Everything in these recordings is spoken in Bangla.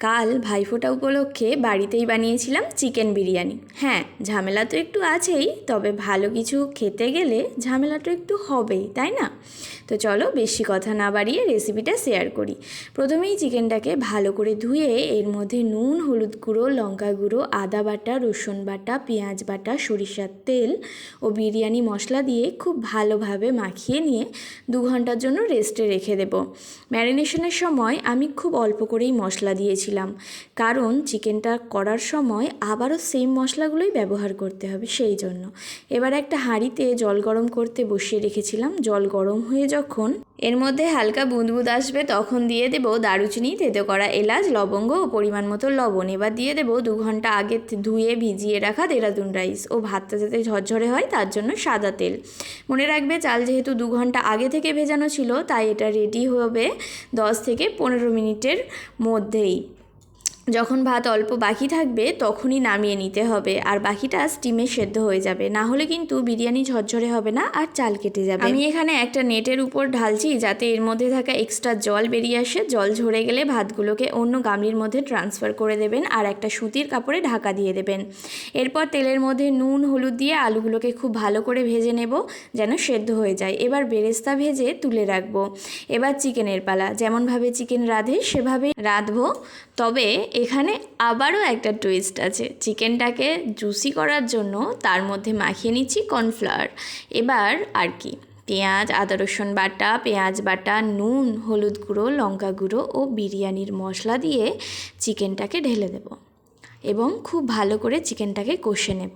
কাল ভাইফোঁটা উপলক্ষে বাড়িতেই বানিয়েছিলাম চিকেন বিরিয়ানি। হ্যাঁ ঝামেলা তো একটু আছেই, তবে ভালো কিছু খেতে গেলে ঝামেলা তো একটু হবেই, তাই না? তো চলো বেশি কথা না বাড়িয়ে রেসিপিটা শেয়ার করি। প্রথমেই চিকেনটাকে ভালো করে ধুয়ে এর মধ্যে নুন, হলুদ গুঁড়ো, লঙ্কা গুঁড়ো, আদা বাটা, রসুন বাটা, পেঁয়াজ বাটা, সরিষার তেল ও বিরিয়ানি মশলা দিয়ে খুব ভালোভাবে মাখিয়ে নিয়ে দু ঘণ্টার জন্য রেস্টে রেখে দেব। ম্যারিনেশনের সময় আমি খুব অল্প করেই মশলা দিয়েছিলাম কারণ চিকেনটা করার সময় আবারও সেম মশলাগুলোই ব্যবহার করতে হবে সেই জন্য। এবার একটা হাঁড়িতে জল গরম করতে বসিয়ে রেখেছিলাম। জল গরম হয়ে যখন এর মধ্যে হালকা বুদবুদ আসবে তখন দিয়ে দেব দারুচিনি, তেতো করা এলাচ, লবঙ্গ ও পরিমাণ মতো লবণ। এবার দিয়ে দেব দু ঘণ্টা আগে ধুয়ে ভিজিয়ে রাখা দেরাদুন রাইস। ও ভাতটা যাতে ঝরঝরে হয় তার জন্য সাদা তেল। মনে রাখবে চাল যেহেতু দু ঘণ্টা আগে থেকে ভেজানো ছিল, তাই এটা রেডি হবে দশ থেকে পনেরো মিনিটের মধ্যেই। যখন ভাত অল্প বাকি থাকবে, তখনই নামিয়ে নিতে হবে। আর বাকিটা স্টিমে সেদ্ধ হয়ে যাবে। না হলে কিন্তু বিরিয়ানি ঝরঝরে হবে না আর চাল কেটে যাবে। আমি এখানে একটা নেটের উপর ঢালছি, যাতে এর মধ্যে থাকা এক্সট্রা জল বেরিয়ে আসে। জল ঝরে গেলে ভাতগুলোকে অন্য গামলির মধ্যে ট্রান্সফার করে দেবেন আর একটা সুতির কাপড়ে ঢাকা দিয়ে দেবেন। এরপর তেলের মধ্যে নুন, হলুদ দিয়ে আলুগুলোকে খুব ভালো করে ভেজে নেব, যেন সেদ্ধ হয়ে যায়। এবার বেরেস্তা ভেজে তুলে রাখব। এবার চিকেনের পালা। যেমনভাবে চিকেন রাঁধে সেভাবে রাঁধবো। তবে এখানে আবারও একটা টুইস্ট আছে। চিকেনটাকে জুসি করার জন্য তার মধ্যে মাখিয়ে নিচ্ছি কর্নফ্লাওয়ার এবার আর কি, পেঁয়াজ, আদা, রসুন বাটা, পেঁয়াজ বাটা, নুন, হলুদ গুঁড়ো, লঙ্কা গুঁড়ো ও বিরিয়ানির মশলা দিয়ে চিকেনটাকে ঢেলে দেবো। এবং খুব ভালো করে চিকেনটাকে কষে নেব।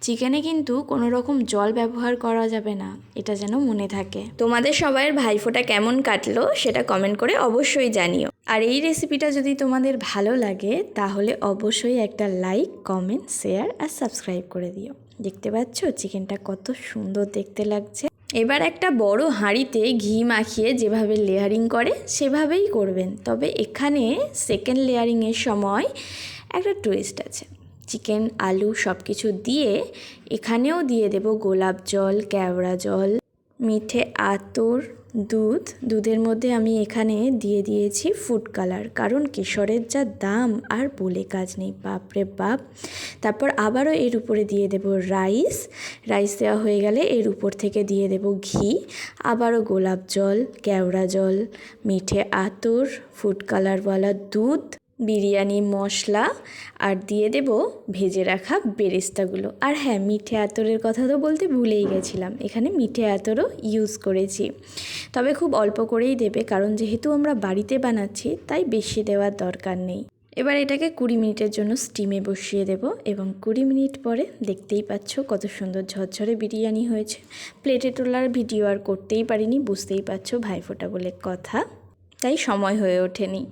চিকেনে কিন্তু কোনো রকম জল ব্যবহার করা যাবে না, এটা যেন মনে থাকে। তোমাদের সবাইয়ের ভাইফোঁটা কেমন কাটলো সেটা কমেন্ট করে অবশ্যই জানিও। আর এই রেসিপিটা যদি তোমাদের ভালো লাগে, তাহলে অবশ্যই একটা লাইক কমেন্ট শেয়ার আর সাবস্ক্রাইব করে দিও। দেখতে পাচ্ছ চিকেনটা কত সুন্দর দেখতে লাগছে। এবার একটা বড় হাঁড়িতে ঘি মাখিয়ে যেভাবে লেয়ারিং করে, সেভাবেই করবেন। তবে এখানে সেকেন্ড লেয়ারিংয়ের সময় একটা টুইস্ট আছে। চিকেন আলু সব কিছু দিয়ে এখানেও দিয়ে দেব গোলাপ জল, কেওড়া জল, মিঠে আতর, দুধ। দুধের মধ্যে আমি এখানে দিয়ে দিয়েছি ফুড কালার কারণ কেশরের যা দাম আর বলে কাজ নেই, বাপরে বাপ। তারপর আবারও এর উপরে দিয়ে দেব রাইস রাইস দেওয়া হয়ে গেলে এর উপর থেকে দিয়ে দেব ঘি। আবারও গোলাপ জল, কেওড়া জল, মিঠে আতর ফুড কালারওয়ালা দুধ। বিরিয়ানি, মশলা, আর দিয়ে দেব ভেজে রাখা বেরেস্তাগুলো। আর হ্যাঁ মিঠে আতরের কথা তো বলতে ভুলেই গেছিলাম। এখানে মিঠে আতরও ইউজ করেছি। তবে খুব অল্প করেই দেবে, কারণ যেহেতু আমরা বাড়িতে বানাচ্ছি, তাই বেশি দেওয়ার দরকার নেই। এবার এটাকে কুড়ি মিনিটের জন্য স্টিমে বসিয়ে দেব এবং কুড়ি মিনিট পরে দেখতেই পাচ্ছ কত সুন্দর ঝরঝরে বিরিয়ানি হয়েছে। প্লেটে তোলার ভিডিও আর করতেই পারিনি, বুঝতেই পারছ ভাইফোঁটা বলে কথা। তাই সময় হয়ে ওঠেনি।